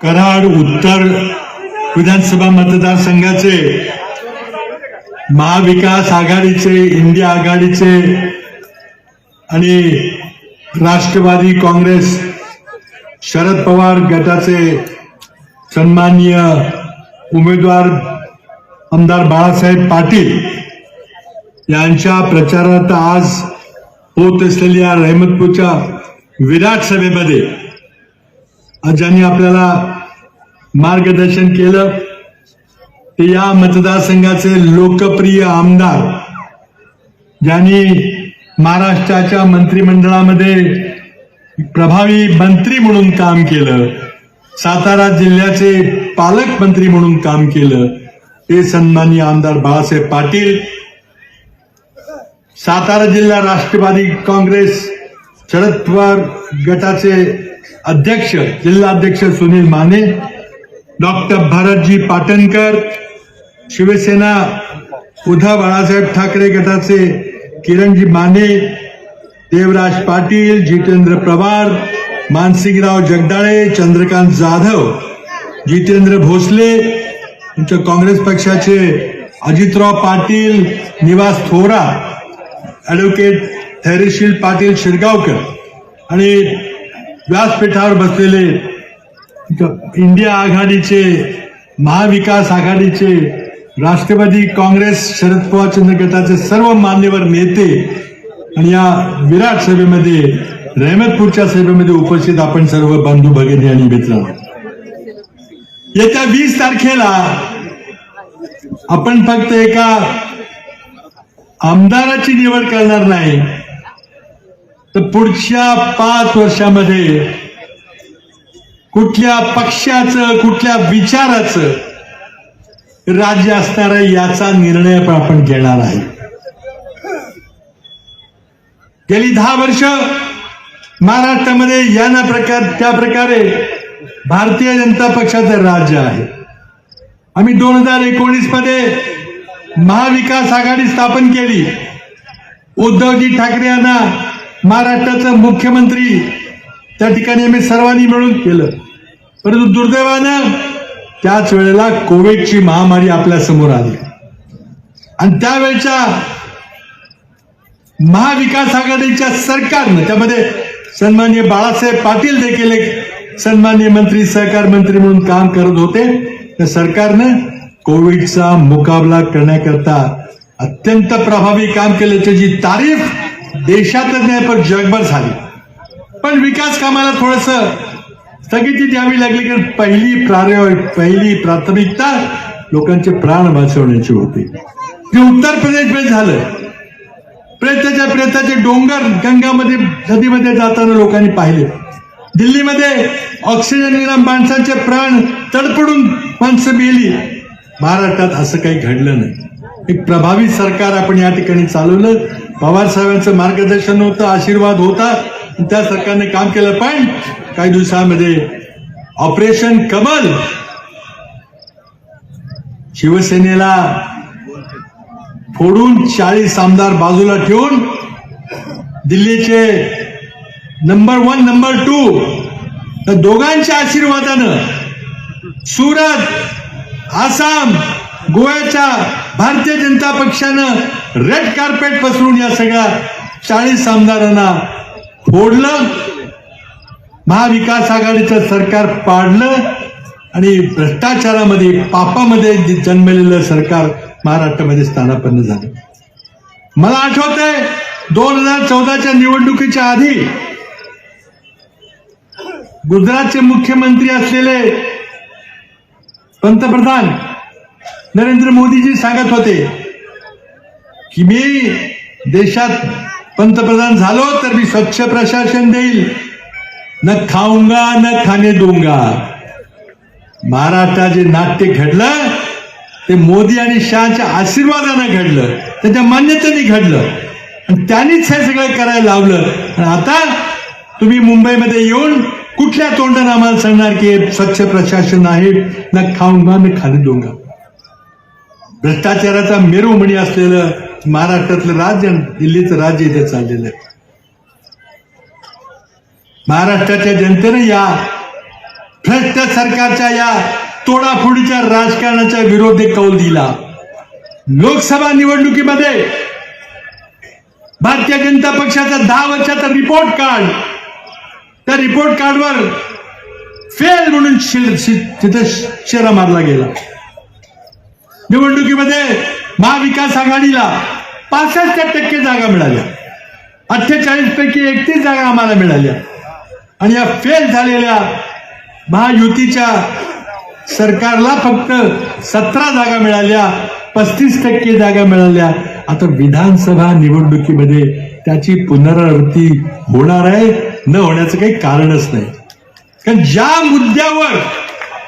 कराड उत्तर विधानसभा मतदारसंघाचे महाविकास आघाडीचे इंडिया आघाडीचे आणि राष्ट्रवादी काँग्रेस शरद पवार गटाचे सन्माननीय उमेदवार आमदार बाळासाहेब पाटील यांच्या प्रचारात आज होत असलेल्या रहमतपूरच्या विराट सभेमध्ये ज्यांनी आपल्याला मार्गदर्शन केलं ते या मतदारसंघाचे लोकप्रिय आमदार ज्यांनी महाराष्ट्राच्या मंत्रिमंडळामध्ये प्रभावी मंत्री म्हणून काम केलं सातारा जिल्ह्याचे पालकमंत्री म्हणून काम केलं ते सन्माननीय आमदार बाळासाहेब पाटील सातारा जिल्हा राष्ट्रवादी काँग्रेस शरद पवार गटाचे अध्यक्ष जिल्हाध्यक्ष सुनील माने डॉक्टर भारतजी पाटणकर शिवसेना उद्धव बाळासाहेब ठाकरे गटाचे किरणजी माने देवराज पाटील जितेंद्र पवार मानसिंगराव जगदाळे चंद्रकांत जाधव जितेंद्र भोसले तुमच्या काँग्रेस पक्षाचे अजितराव पाटील निवास थोरा ॲडव्होकेट धैर्यशील पाटील शिरगावकर आणि व्यासपीठावर बसलेले इंडिया आघाडीचे महाविकास आघाडीचे राष्ट्रवादी काँग्रेस शरद पवार चंद्र गटाचे सर्व मान्यवर नेते आणि या विराट सभेमध्ये रहमतपूरच्या सभेमध्ये उपस्थित आपण सर्व बंधू भगिनी आणि मित्र. येत्या वीस तारखेला आपण फक्त एका आमदाराची निवड करणार नाही तर पुढच्या पाच वर्षामध्ये कुठल्या पक्षाचं कुठल्या विचाराचं राज्य असणार आहे याचा निर्णय पण आपण घेणार आहे. गेली दहा वर्ष महाराष्ट्रामध्ये या ना प्रकार त्या प्रकारे भारतीय जनता पक्षाचं राज्य आहे. आम्ही दोन हजार एकोणीसमध्ये महाविकास आघाडी स्थापन केली. उद्धवजी ठाकरे यांना महाराष्ट्राचं मुख्यमंत्री त्या ठिकाणी आम्ही सर्वांनी मिळून केलं. परंतु दुर्दैवानं त्याच वेळेला कोविडची महामारी आपल्यासमोर आली. आणि त्यावेळच्या महाविकास आघाडीच्या सरकारनं त्यामध्ये सन्माननीय बाळासाहेब पाटील देखील एक सन्माननीय मंत्री सहकार मंत्री म्हणून काम करत होते. तर सरकारनं कोविडचा मुकाबला करण्याकरता अत्यंत प्रभावी काम केल्याची जी तारीफ देशातच नाही पण जगभर झाली. पण विकास कामाला थोडस स्थगिती द्यावी लागली कारण पहिली प्रार पहिली प्राथमिकता लोकांचे प्राण वाचवण्याची होती. ते उत्तर प्रदेशमध्ये झालं. प्रयत्नाच्या प्रयत्नाचे डोंगर गंगामध्ये नदीमध्ये जाताना लोकांनी पाहिले. दिल्लीमध्ये ऑक्सिजन विना माणसांचे प्राण तडपडून माणसं मेली. महाराष्ट्रात असं काही घडलं नाही. एक प्रभावी सरकार आपण या ठिकाणी चालवलं. बाबासाहेबांचं मार्गदर्शन होतं आशीर्वाद होता. त्या सरकारने काम केलं. पण काही दिवसामध्ये ऑपरेशन कमल शिवसेनेला फोडून चाळीस आमदार बाजूला ठेवून दिल्लीचे नंबर वन नंबर टू तर दोघांच्या आशीर्वादानं सुरत आसाम गोव्याच्या भारतीय जनता पक्षानं रेड कार्पेट पसरून या सगळ्या चाळीस आमदारांना फोडलं. महाविकास आघाडीचं सरकार पाडलं आणि भ्रष्टाचारामध्ये पापामध्ये जन्मलेलं सरकार महाराष्ट्रामध्ये स्थानापन्न झालं. मला आठवत आहे दोन हजार चौदाच्या निवडणुकीच्या आधी गुजरातचे मुख्यमंत्री असलेले पंतप्रधान नरेंद्र मोदीजी सांगत होते की मी देशात पंतप्रधान झालो तर मी स्वच्छ प्रशासन देईल. न खाऊंगा न खाणे दूंगा. महाराष्ट्रात जे नाट्य घडलं ते मोदी आणि शहाच्या आशीर्वादानं घडलं त्यांच्या मान्यतेने घडलं. आणि त्यांनीच हे सगळं करायला लावलं. आणि आता तुम्ही मुंबईमध्ये येऊन कुठल्या तोंडाने आम्हाला सांगणार की स्वच्छ प्रशासन आहे न खाऊंगा न खाणे दोंगा? भ्रष्टाचाराचा मेरुमणी असलेलं महाराष्ट्रातलं राज्य दिल्लीचं राज्य इथे चाललेलं आहे. महाराष्ट्राच्या जनतेने या भ्रष्ट सरकारच्या या तोडाफोडीच्या राजकारणाच्या विरोधी कौल दिला. लोकसभा निवडणुकीमध्ये भारतीय जनता पक्षाचा दहा वर्षाचा रिपोर्ट कार्ड त्या रिपोर्ट कार्डवर फेल म्हणून तिथे शेरा मारला गेला. निवडणुकीमध्ये महाविकास आघाडीला पासष्ट टक्के जागा मिळाल्या. अठ्ठेचाळीस पैकी एकतीस जागा आम्हाला मिळाल्या. आणि या फेल झालेल्या महायुतीच्या सरकारला फक्त सतरा जागा मिळाल्या पस्तीस टक्के जागा मिळाल्या. आता विधानसभा निवडणुकीमध्ये त्याची पुनरावृत्ती होणार आहे न होण्याचं काही कारणच नाही. कारण ज्या मुद्द्यावर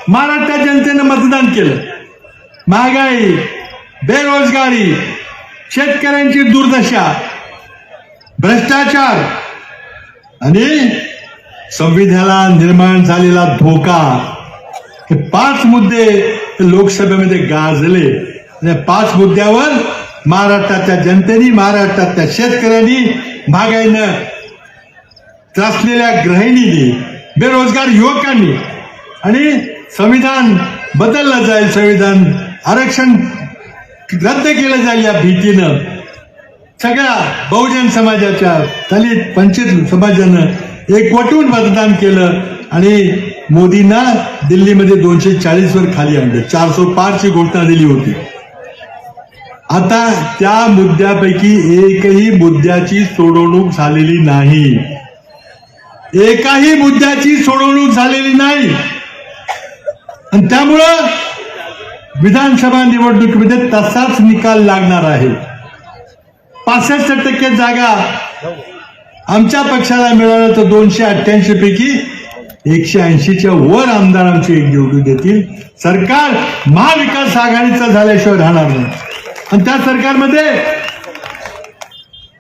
महाराष्ट्र जनतेनं मतदान केलं महागाई बेरोजगारी शेतकऱ्यांची दुर्दशा भ्रष्टाचार आणि संविधानाला निर्माण झालेला धोका हे पाच मुद्दे लोकसभेमध्ये गाजले. आणि या पाच मुद्द्यावर महाराष्ट्राच्या जनतेने महाराष्ट्रातल्या शेतकऱ्यांनी महागाईनं त्रासलेल्या गृहिणींनी बेरोजगार युवकांनी आणि संविधान बदललं जाईल. संविधान आरक्षण रद्द केलं जाईल या भीतीनं. सगळ्या बहुजन समाजाच्या दलित वंचित समाजानं एकवटून मतदान केलं आणि मोदींना दिल्लीमध्ये दोनशे चाळीस वर खाली आणलं. चारशे पाचची घोषणा दिली होती. आता त्या मुद्द्यापैकी एकही मुद्द्याची सोडवणूक झालेली नाही. एकाही मुद्द्याची सोडवणूक झालेली नाही. आणि त्यामुळं विधानसभा निवडणुकीमध्ये तसाच निकाल लागणार आहे. पासष्ट टक्के जागा आमच्या पक्षाला मिळाल्या तर दोनशे अठ्ठ्याऐंशी पैकी एकशे ऐंशीच्या वर आमदार आमचे एक निवडून देतील. सरकार महाविकास आघाडीचं झाल्याशिवाय राहणार नाही. आणि त्या सरकारमध्ये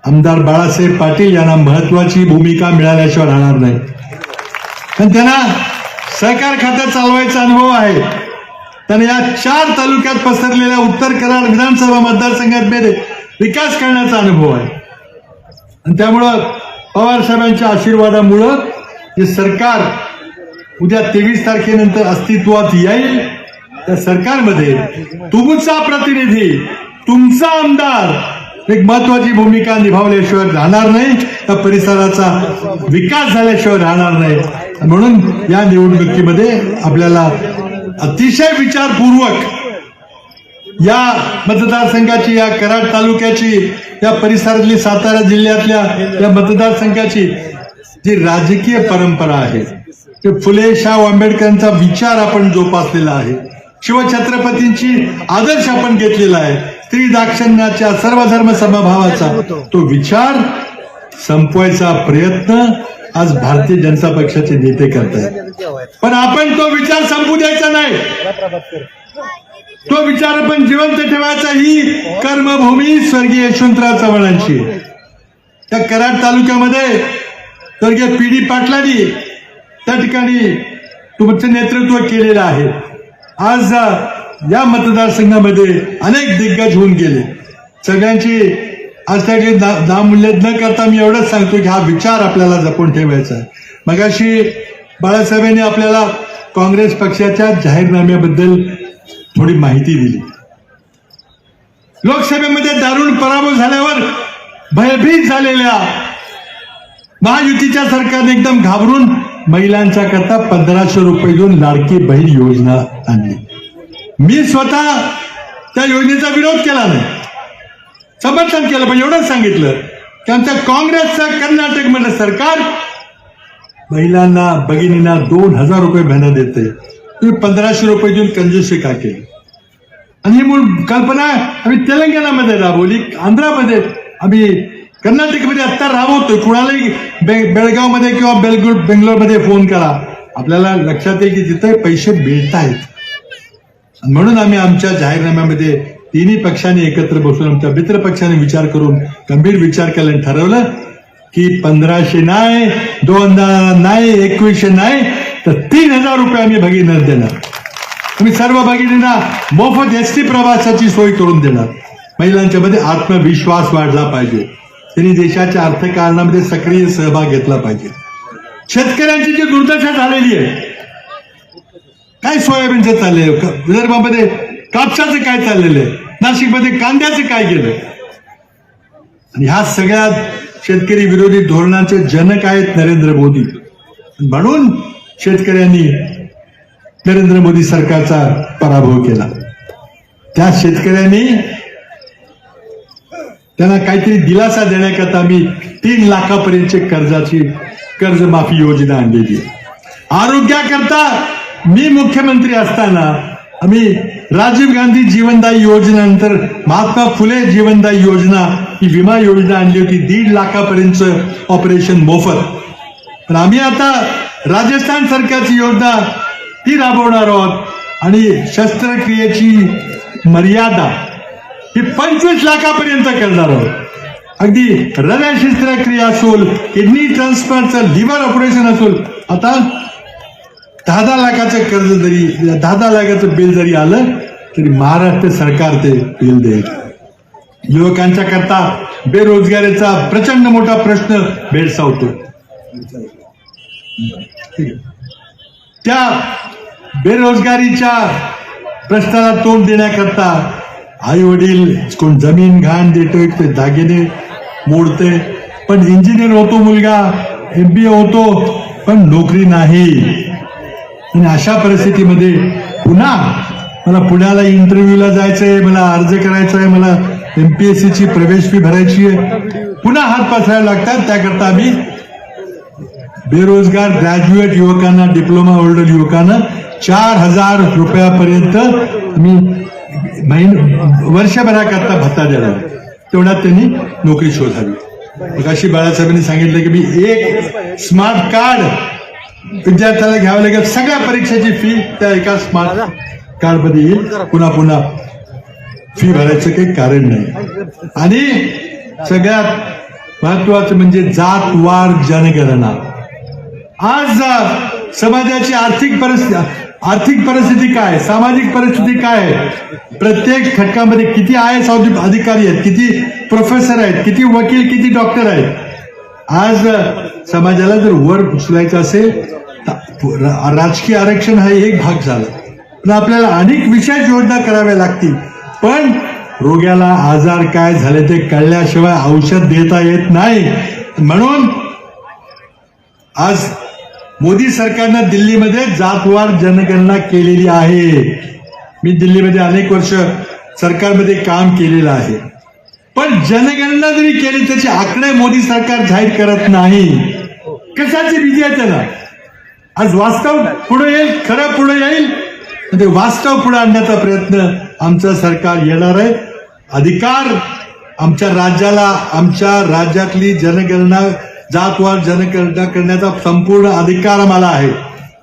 आमदार बाळासाहेब पाटील यांना महत्वाची भूमिका मिळाल्याशिवाय राहणार नाही. पण त्यांना सहकार खातं चालवायचा अनुभव आहे. त्याने या चार तालुक्यात पसरलेल्या उत्तर कराड विधानसभा मतदारसंघामध्ये विकास करण्याचा अनुभव आहे. आणि त्यामुळं पवार साहेबांच्या आशीर्वादामुळं हे सरकार उद्या तेवीस तारखेनंतर अस्तित्वात येईल त्या सरकारमध्ये तुमचा प्रतिनिधी तुमचा आमदार एक महत्वाची भूमिका निभावल्याशिवाय राहणार नाही त्या परिसराचा विकास झाल्याशिवाय राहणार नाही. म्हणून या निवडणुकीमध्ये आपल्याला अतिशय विचारपूर्वक या मतदारसंघाची या कराड तालुक्याची या परिसरातली सातारा जिल्ह्यातल्या या मतदारसंघाची जी राजकीय परंपरा आहे ते फुले शाह आंबेडकरांचा विचार आपण जोपासलेला आहे. शिवछत्रपतींची आदर्श आपण घेतलेला आहे. स्त्री दाक्षिण्याच्या सर्वधर्म समभावाचा तो विचार संपवायचा प्रयत्न आज भारतीय जनता पक्षाचे नेते करतायत. पण आपण तो विचार संपू द्यायचा नाही. तो विचार आपण जिवंत ठेवायचा ही कर्मभूमी स्वर्गीय यशवंतराव चव्हाणांची. त्या कराड तालुक्यामध्ये स्वर्गीय पी डी पाटलांनी त्या ठिकाणी तुमचं नेतृत्व केलेलं आहे. आज या मतदारसंघामध्ये अनेक दिग्गज होऊन गेले. सगळ्यांची आज दा ना- नामूल्य न करता मी एवढंच सांगतो की हा विचार आपल्याला जपून ठेवायचा आहे. मगाशी बाळासाहेबांनी आपल्याला काँग्रेस पक्षाच्या जाहीरनाम्याबद्दल थोडी माहिती दिली. लोकसभेमध्ये दारुण पराभव झाल्यावर भयभीत झालेल्या महायुतीच्या सरकारने एकदम घाबरून महिलांच्या करता पंधराशे रुपये देऊन लाडकी बहीण योजना आणली. मी स्वतः त्या योजनेचा विरोध केला नाही. समर्थन केलं पण एवढंच सांगितलं. की आमच्या काँग्रेसचं कर्नाटकमधलं सरकार महिलांना भगिनींना दोन हजार रुपये महिना देते तुम्ही पंधराशे रुपये देऊन कंजूसी का केली? आणि ही मूळ कल्पना आम्ही तेलंगणामध्ये राबवली आंध्रामध्ये. आम्ही कर्नाटकमध्ये आत्ता राबवतोय. कुणालाही बे- बेळगावमध्ये किंवा बेलगुड बेंगलोरमध्ये फोन करा. आपल्याला लक्षात येईल की तिथे पैसे मिळत आहेत म्हणून आम्ही आमच्या जाहीरनाम्यामध्ये तिन्ही पक्षांनी एकत्र बसून आमच्या मित्र पक्षाने विचार करून गंभीर विचार केल्याने ठरवलं की पंधराशे नाही दोन हजार नाही एकवीसशे नाही तर तीन हजार रुपये आम्ही भगिनींना देणार. आम्ही सर्व भगिनींना मोफत एस टी प्रवासाची सोय करून देणार. महिलांच्या मध्ये आत्मविश्वास वाढला पाहिजे. त्यांनी देशाच्या अर्थकारणामध्ये सक्रिय सहभाग घेतला पाहिजे. शेतकऱ्यांची जी दुर्दशा झालेली आहे काय सोयाबीनचं चाललंय? विदर्भामध्ये कापसाचं काय चाललेलं आहे? नाशिकमध्ये कांद्याचं काय केलं आणि ह्या सगळ्या शेतकरी विरोधी धोरणाचे जनक आहेत नरेंद्र मोदी. म्हणून शेतकऱ्यांनी नरेंद्र मोदी सरकारचा पराभव केला. त्या शेतकऱ्यांनी त्यांना काहीतरी दिलासा देण्याकरता मी तीन लाखापर्यंतची कर्जाची कर्जमाफी योजना आणलेली आरोग्याकरता मी मुख्यमंत्री असताना आम्ही राजीव गांधी जीवनदायी योजनेनंतर महात्मा फुले जीवनदायी योजना ही विमा योजना आणली होती. दीड लाखापर्यंतचं ऑपरेशन मोफत. पण आम्ही आता राजस्थान सरकारची योजना ती राबवणार आहोत आणि शस्त्रक्रियेची मर्यादा ही पंचवीस लाखापर्यंत करणार आहोत. अगदी हृदय शस्त्रक्रिया असेल किडनी ट्रान्सप्लांटचं लिव्हर ऑपरेशन असेल आता दहा दहा लाखाचं कर्ज जरी दहा दहा लाखाचं बिल जरी आलं तरी महाराष्ट्र सरकार ते बिल देईल. युवकांच्या करता बेरोजगारीचा प्रचंड मोठा प्रश्न भेडसावतो. त्या बेरोजगारीच्या प्रश्नाला तोंड देण्याकरता आई वडील कोण जमीन घाण देतोय ते दागिने मोडते. पण इंजिनियर होतो मुलगा एम बी ए होतो पण नोकरी नाही. आणि अशा परिस्थितीमध्ये पुन्हा मला पुण्याला इंटरव्ह्यूला जायचंय मला अर्ज करायचा आहे मला एमपीएससी ची प्रवेश फी भरायची आहे. पुन्हा हात पसरायला लागतात. त्याकरता आम्ही बेरोजगार ग्रॅज्युएट युवकांना डिप्लोमा होल्डर युवकांना चार हजार रुपयापर्यंत मी महिन वर्षभराकरता भत्ता देणार तेवढ्यात त्यांनी नोकरी शोधावी. मग अशी बाळासाहेबांनी सांगितलं की मी एक स्मार्ट कार्ड विद्यार्थ्याला घ्यावं लागेल. सगळ्या परीक्षेची फी त्या एका स्मार्ट कार्डमध्ये येईल. पुन्हा पुन्हा. फी भरायचं काही कारण नाही. आणि सगळ्यात महत्वाचं म्हणजे जातवार जनगणना. आज अ, समाजाची आर्थिक परिस्थिती आर्थिक परिस्थिती काय? सामाजिक परिस्थिती काय? आहे प्रत्येक घटकामध्ये किती आय एस अधिकारी आहेत किती प्रोफेसर आहेत किती वकील किती डॉक्टर आहेत? आज समाजाला जर वर उचलायचं असेल तर राजकीय आरक्षण हा एक भाग झाला. पण आपल्याला अनेक विशेष योजना कराव्या लागतील. पण रोग्याला आजार काय झाले ते कळल्याशिवाय औषध देता येत नाही. म्हणून आज मोदी सरकारनं दिल्लीमध्ये जातवार जनगणना केलेली आहे. मी दिल्लीमध्ये अनेक वर्ष सरकारमध्ये काम केलेलं आहे. जनगणना जरी केली त्याचे आकडे मोदी सरकार जाहीर करत नाही. कशाची भीती आहे त्याला? आज वास्तव पुढे येईल खरं पुढे येईल? ते वास्तव पुढे आणण्याचा प्रयत्न आमचं सरकार येणार आहे. अधिकार आमच्या राज्याला आमच्या राज्यातली जनगणना जातवार जनगणना करण्याचा संपूर्ण अधिकार आम्हाला आहे.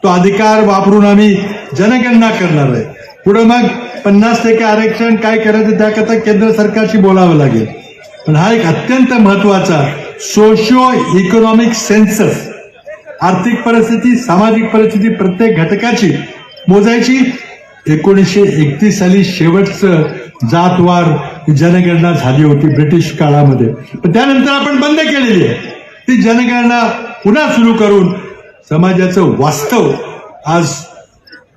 तो अधिकार वापरून आम्ही जनगणना करणार आहे. पुढे मग पन्नास टक्के आरक्षण काय करायचं त्याकरता केंद्र सरकारशी बोलावं लागेल. पण हा एक अत्यंत महत्त्वाचा सोशिओ इकॉनॉमिक सेन्सस आर्थिक परिस्थिती सामाजिक परिस्थिती प्रत्येक घटकाची मोजायची. एकोणीसशे एकतीस साली शेवटचं जातवार जनगणना झाली होती ब्रिटिश काळामध्ये. पण त्यानंतर आपण बंद केलेली आहे. ती जनगणना पुन्हा सुरू करून समाजाचं वास्तव आज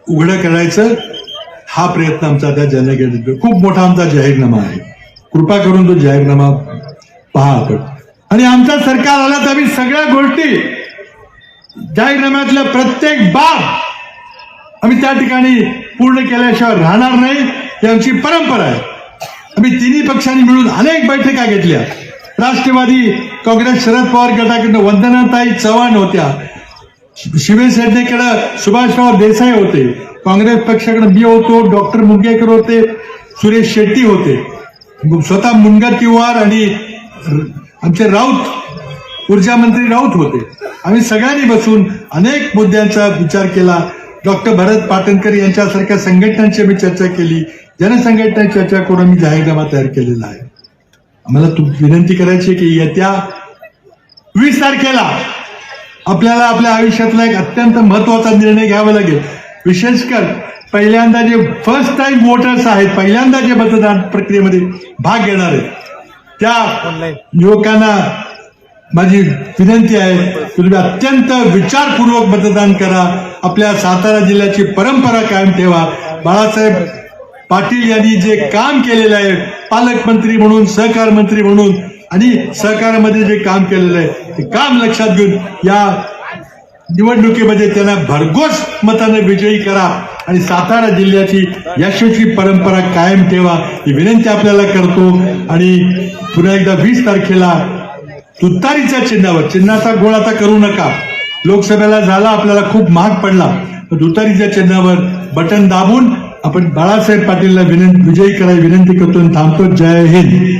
उघडं करायचं. हा प्रयत्न आमचा त्या जनगणनेत खूप मोठा आमचा जाहीरनामा आहे. कृपा करून तो जाहीरनामा पहा आपण. आणि आमचा सरकार आला तर आम्ही सगळ्या गोष्टी जाहीरनाम्यातल्या प्रत्येक बाब आम्ही त्या ठिकाणी पूर्ण केल्याशिवाय राहणार नाही ही आमची परंपरा आहे. आम्ही तिन्ही पक्षांनी मिळून अनेक बैठका घेतल्या. राष्ट्रवादी काँग्रेस शरद पवार गटाकडनं वंदनाताई चव्हाण होत्या. शिवसेनेकडे सुभाषराव देसाई होते काँग्रेस पक्षाकडे मी होतो डॉक्टर मुंगेकर होते सुरेश शेट्टी होते. स्वतः मुनगंटीवार तिवार आणि आमचे राऊत ऊर्जा मंत्री राऊत होते. आम्ही सगळ्यांनी बसून अनेक मुद्द्यांचा विचार केला. डॉक्टर भरत पाटणकर यांच्यासारख्या संघटनांची आम्ही चर्चा केली. जनसंघटना चर्चा करून आम्ही जाहीरनामा तयार केलेला आहे. आम्हाला तू विनंती करायची की येत्या वीस तारखेला आपल्याला आपल्या आयुष्यातला एक अत्यंत महत्त्वाचा निर्णय घ्यावा लागेल. विशेषकर पहिल्यांदा जे फर्स्ट टाइम वोटर्स आहेत पहिल्यांदा जे मतदान प्रक्रियेमध्ये भाग घेणार आहेत त्या युवकांना माझी विनंती आहे तुम्ही अत्यंत विचारपूर्वक मतदान करा. आपल्या सातारा जिल्ह्याची परंपरा कायम ठेवा. बाळासाहेब पाटील यांनी जे काम केलेलं आहे पालकमंत्री म्हणून सहकार मंत्री म्हणून आणि सहकारामध्ये जे काम केलेलं आहे ते काम लक्षात घेऊन या निवडणुकीमध्ये त्यांना भरघोस मताने विजयी करा आणि सातारा जिल्ह्याची यशस्वी परंपरा कायम ठेवा ही विनंती आपल्याला करतो. आणि पुन्हा एकदा वीस तारखेला तुतारीच्या चिन्हावर चिन्हाचा गोळ आता करू नका. लोकसभेला झाला आपल्याला खूप महाग पडला. पण तुतारीच्या चिन्हावर बटन दाबून आपण बाळासाहेब पाटीलला विनंती विजयी करायला विनंती करतो आणि थांबतो. जय हिंद.